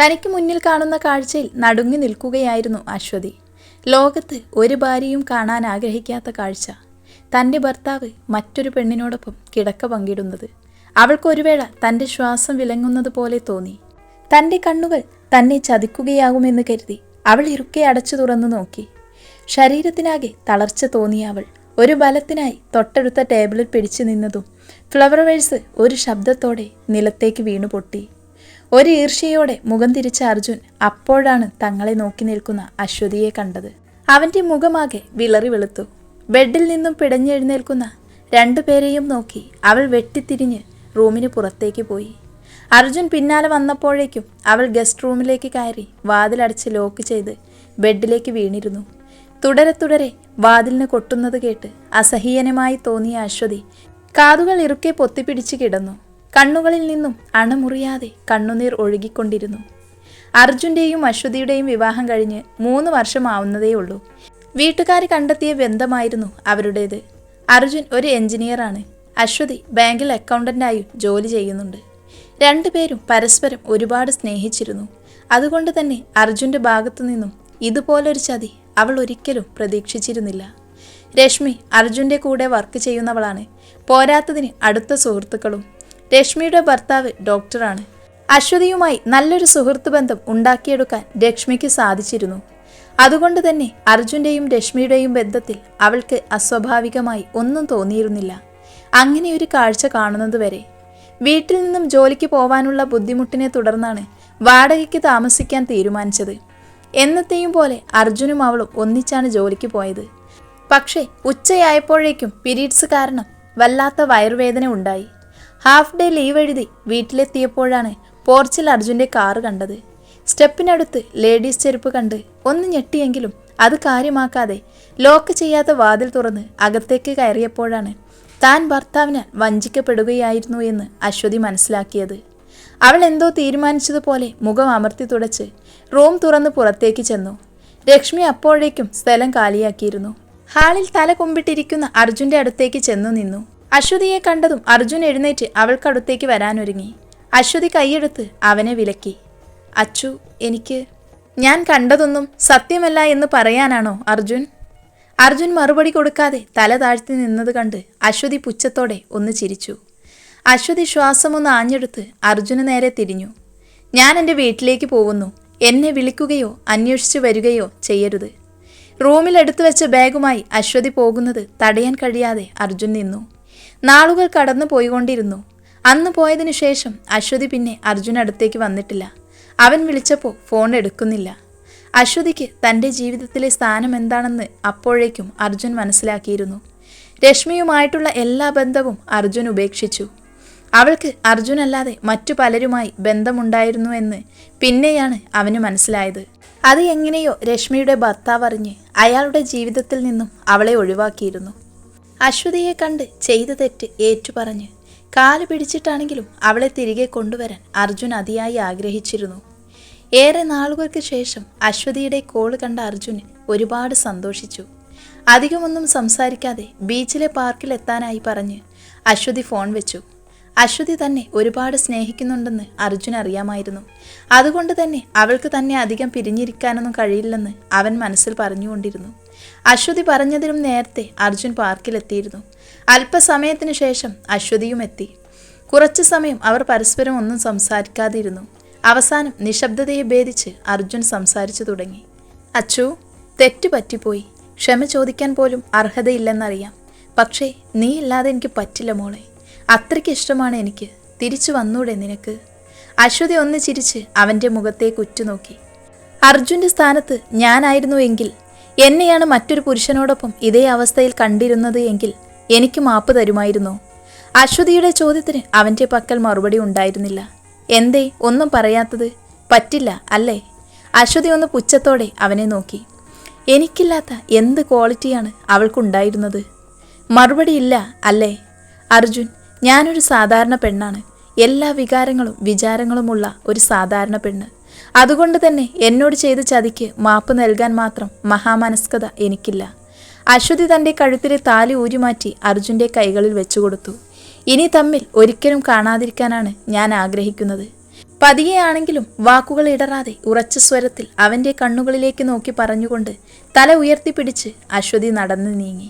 തനിക്ക് മുന്നിൽ കാണുന്ന കാഴ്ചയിൽ നടുങ്ങി നിൽക്കുകയായിരുന്നു അശ്വതി. ലോകത്ത് ഒരു ഭാര്യയും കാണാൻ ആഗ്രഹിക്കാത്ത കാഴ്ച. തന്റെ ഭർത്താവ് മറ്റൊരു പെണ്ണിനോടൊപ്പം കിടക്ക പങ്കിടുന്നത്. അവൾക്കൊരു വേള തന്റെ ശ്വാസം വിലങ്ങുന്നത് പോലെ തോന്നി. തന്റെ കണ്ണുകൾ തന്നെ ചതിക്കുകയാകുമെന്ന് കരുതി അവൾ ഇറുക്കെ അടച്ചു തുറന്നു നോക്കി. ശരീരത്തിനാകെ തളർച്ച തോന്നിയ അവൾ ഒരു ബലത്തിനായി തൊട്ടടുത്ത ടേബിളിൽ പിടിച്ചു നിന്നതും ഫ്ലവർ വേഴ്സ് ഒരു ശബ്ദത്തോടെ നിലത്തേക്ക് വീണു പൊട്ടി ഒരു ഈർഷ്യയോടെ മുഖം തിരിച്ച അർജുൻ അപ്പോഴാണ് തങ്ങളെ നോക്കി നിൽക്കുന്ന അശ്വതിയെ കണ്ടത്. അവന്റെ മുഖമാകെ വിളറി വെളുത്തു. ബെഡിൽ നിന്നും പിടഞ്ഞെഴുന്നേൽക്കുന്ന രണ്ടുപേരെയും നോക്കി അവൾ വെട്ടിത്തിരിഞ്ഞ് റൂമിന് പുറത്തേക്ക് പോയി. അർജുൻ പിന്നാലെ വന്നപ്പോഴേക്കും അവൾ ഗസ്റ്റ് റൂമിലേക്ക് കയറി വാതിലടച്ച് ലോക്ക് ചെയ്ത് ബെഡിലേക്ക് വീണിരുന്നു. തുടരെ തുടരെ വാതിലിന് കൊട്ടുന്നത് കേട്ട് അസഹീയനമായി തോന്നിയ അശ്വതി കാതുകൾ ഇറുക്കെ പൊത്തിപ്പിടിച്ച് കിടന്നു. കണ്ണുകളിൽ നിന്നും അണമുറിയാതെ കണ്ണുനീർ ഒഴുകിക്കൊണ്ടിരുന്നു. അർജുന്റെയും അശ്വതിയുടെയും വിവാഹം കഴിഞ്ഞ് മൂന്ന് വർഷമാവുന്നതേ ഉള്ളൂ. വീട്ടുകാർ കണ്ടെത്തിയ ബന്ധമായിരുന്നു അവരുടേത്. അർജുൻ ഒരു എഞ്ചിനീയറാണ്. അശ്വതി ബാങ്കിൽ അക്കൗണ്ടന്റായും ജോലി ചെയ്യുന്നുണ്ട്. രണ്ടുപേരും പരസ്പരം ഒരുപാട് സ്നേഹിച്ചിരുന്നു. അതുകൊണ്ട് തന്നെ അർജുന്റെ ഭാഗത്തു നിന്നും ഇതുപോലൊരു ചതി അവൾ ഒരിക്കലും പ്രതീക്ഷിച്ചിരുന്നില്ല. രശ്മി അർജുന്റെ കൂടെ വർക്ക് ചെയ്യുന്നവളാണ്. പോരാത്തതിന് അടുത്ത സുഹൃത്തുക്കളും രശ്മിയുടെ ഭർത്താവ് ഡോക്ടറാണ്. അശ്വതിയുമായി നല്ലൊരു സുഹൃത്ത് ബന്ധം ഉണ്ടാക്കിയെടുക്കാൻ രശ്മിക്ക് സാധിച്ചിരുന്നു. അതുകൊണ്ട് തന്നെ അർജുന്റെയും രശ്മിയുടെയും ബന്ധത്തിൽ അവൾക്ക് അസ്വാഭാവികമായി ഒന്നും തോന്നിയിരുന്നില്ല. അങ്ങനെ ഒരു കാഴ്ച കാണുന്നതുവരെ വീട്ടിൽ നിന്നും ജോലിക്ക് പോവാനുള്ള ബുദ്ധിമുട്ടിനെ തുടർന്നാണ് വാടകയ്ക്ക് താമസിക്കാൻ തീരുമാനിച്ചത്. എന്നത്തെയും പോലെ അർജുനും അവളും ഒന്നിച്ചാണ് ജോലിക്ക് പോയത്. പക്ഷേ ഉച്ചയായപ്പോഴേക്കും പിരീഡ്സ് കാരണം വല്ലാത്ത വയറുവേദന ഉണ്ടായി. ഹാഫ് ഡേ ലീവ് എഴുതി വീട്ടിലെത്തിയപ്പോഴാണ് പോർച്ചിൽ അർജുന്റെ കാറ് കണ്ടത്. സ്റ്റെപ്പിനടുത്ത് ലേഡീസ് ചെരുപ്പ് കണ്ട് ഒന്ന് ഞെട്ടിയെങ്കിലും അത് കാര്യമാക്കാതെ ലോക്ക് ചെയ്യാത്ത വാതിൽ തുറന്ന് അകത്തേക്ക് കയറിയപ്പോഴാണ് താൻ ഭർത്താവിനെ വഞ്ചിക്കപ്പെടുകയായിരുന്നു എന്ന് അശ്വതി മനസ്സിലാക്കിയത്. അവൾ എന്തോ തീരുമാനിച്ചതുപോലെ മുഖം അമർത്തി തുടച്ച് റൂം തുറന്ന് പുറത്തേക്ക് ചെന്നു. ലക്ഷ്മി അപ്പോഴേക്കും സ്ഥലം കാലിയാക്കിയിരുന്നു. ഹാളിൽ തല കുമ്പിട്ടിരിക്കുന്ന അർജുന്റെ അടുത്തേക്ക് ചെന്നു നിന്നു. അശ്വതിയെ കണ്ടതും അർജുൻ എഴുന്നേറ്റ് അവൾക്കടുത്തേക്ക് വരാനൊരുങ്ങി. അശ്വതി കൈയെടുത്ത് അവനെ വിലക്കി. അച്ചു എനിക്ക് ഞാൻ കണ്ടതൊന്നും സത്യമല്ല എന്ന് പറയാനാണോ അർജുൻ? അർജുൻ മറുപടി കൊടുക്കാതെ തല താഴ്ത്തി നിന്നത് കണ്ട് അശ്വതി പുച്ഛത്തോടെ ഒന്ന് ചിരിച്ചു. അശ്വതി ശ്വാസമൊന്ന് ആഞ്ഞെടുത്ത് അർജുന് നേരെ തിരിഞ്ഞു. ഞാൻ എന്റെ വീട്ടിലേക്ക് പോകുന്നു. എന്നെ വിളിക്കുകയോ അന്വേഷിച്ചു വരികയോ ചെയ്യരുത്. റൂമിൽ എടുത്തു വെച്ച ബാഗുമായി അശ്വതി പോകുന്നത് തടയാൻ കഴിയാതെ അർജുൻ നിന്നു. നാളുകൾ കടന്നു പോയിക്കൊണ്ടിരുന്നു. അന്ന് പോയതിനു ശേഷം അശ്വതി പിന്നെ അർജുൻ അടുത്തേക്ക് വന്നിട്ടില്ല. അവൻ വിളിച്ചപ്പോൾ ഫോൺ എടുക്കുന്നില്ല. അശ്വതിക്ക് തന്റെ ജീവിതത്തിലെ സ്ഥാനം എന്താണെന്ന് അപ്പോഴേക്കും അർജുൻ മനസ്സിലാക്കിയിരുന്നു. രശ്മിയുമായിട്ടുള്ള എല്ലാ ബന്ധവും അർജുൻ ഉപേക്ഷിച്ചു. അവൾക്ക് അർജുനല്ലാതെ മറ്റു പലരുമായി ബന്ധമുണ്ടായിരുന്നു എന്ന് പിന്നെയാണ് അവന് മനസ്സിലായത്. അത് എങ്ങനെയോ രശ്മിയുടെ ഭർത്താവ് അറിഞ്ഞ് അയാളുടെ ജീവിതത്തിൽ നിന്നും അവളെ ഒഴിവാക്കിയിരുന്നു. അശ്വതിയെ കണ്ട് ചെയ്ത തെറ്റ് ഏറ്റുപറഞ്ഞ് കാൽ പിടിച്ചിട്ടാണെങ്കിലും അവളെ തിരികെ കൊണ്ടുവരാൻ അർജുൻ അതിയായി ആഗ്രഹിച്ചിരുന്നു. ഏറെ നാളുകൾക്ക് ശേഷം അശ്വതിയുടെ കോൾ കണ്ട അർജുൻ ഒരുപാട് സന്തോഷിച്ചു. അധികമൊന്നും സംസാരിക്കാതെ ബീച്ചിലെ പാർക്കിൽ എത്താനായി പറഞ്ഞ് അശ്വതി ഫോൺ വെച്ചു. അശ്വതി തന്നെ ഒരുപാട് സ്നേഹിക്കുന്നുണ്ടെന്ന് അർജുൻ അറിയാമായിരുന്നു. അതുകൊണ്ട് തന്നെ അവൾക്ക് തന്നെ അധികം പിരിഞ്ഞിരിക്കാനൊന്നും കഴിയില്ലെന്ന് അവൻ മനസ്സിൽ പറഞ്ഞുകൊണ്ടിരുന്നു. അശ്വതി പറഞ്ഞതിനും നേരത്തെ അർജുൻ പാർക്കിലെത്തിയിരുന്നു. അല്പസമയത്തിനു ശേഷം അശ്വതിയും എത്തി. കുറച്ചു സമയം അവർ പരസ്പരം ഒന്നും സംസാരിക്കാതിരുന്നു. അവസാനം നിശബ്ദതയെ ഭേദിച്ച് അർജുൻ സംസാരിച്ചു തുടങ്ങി. അച്ചു തെറ്റു പറ്റിപ്പോയി. ക്ഷമ ചോദിക്കാൻ പോലും അർഹതയില്ലെന്നറിയാം. പക്ഷേ നീ ഇല്ലാതെ എനിക്ക് പറ്റില്ല മോളെ. അത്രയ്ക്ക് ഇഷ്ടമാണ് എനിക്ക്. തിരിച്ചു വന്നൂടെ നിനക്ക്. അശ്വതി ഒന്ന് ചിരിച്ച് അവന്റെ മുഖത്തേക്ക് ഉറ്റുനോക്കി. അർജുന്റെ സ്ഥാനത്ത് ഞാനായിരുന്നു എങ്കിൽ എന്നെയാണ് മറ്റൊരു പുരുഷനോടൊപ്പം ഇതേ അവസ്ഥയിൽ കണ്ടിരുന്നത് എങ്കിൽ എനിക്ക് മാപ്പ് തരുമായിരുന്നോ. അശ്വതിയുടെ ചോദ്യത്തിന് അവന്റെ പക്കൽ മറുപടി ഉണ്ടായിരുന്നില്ല. എന്തേ ഒന്നും പറയാത്തത്? പറ്റില്ല അല്ലേ? അശ്വതി ഒന്ന് പുച്ഛത്തോടെ അവനെ നോക്കി. എനിക്കില്ലാത്ത എന്ത് ക്വാളിറ്റിയാണ് അവൾക്കുണ്ടായിരുന്നത്? മറുപടിയില്ല അല്ലേ? അർജുൻ ഞാനൊരു സാധാരണ പെണ്ണാണ്. എല്ലാ വികാരങ്ങളും വിചാരങ്ങളുമുള്ള ഒരു സാധാരണ പെണ്ണ്. അതുകൊണ്ട് തന്നെ എന്നോട് ചെയ്ത ചതിക്ക് മാപ്പ് നൽകാൻ മാത്രം മഹാമനസ്കത എനിക്കില്ല. അശ്വതി തന്റെ കഴുത്തിലെ താലി ഊരിമാറ്റി അർജുന്റെ കൈകളിൽ വെച്ചുകൊടുത്തു. ഇനി തമ്മിൽ ഒരിക്കലും കാണാതിരിക്കാനാണ് ഞാൻ ആഗ്രഹിക്കുന്നത്. പതിയെയാണെങ്കിലും വാക്കുകൾ ഇടറാതെ ഉറച്ച സ്വരത്തിൽ അവന്റെ കണ്ണുകളിലേക്ക് നോക്കി പറഞ്ഞുകൊണ്ട് തല ഉയർത്തിപ്പിടിച്ച് അശ്വതി നടന്നു നീങ്ങി.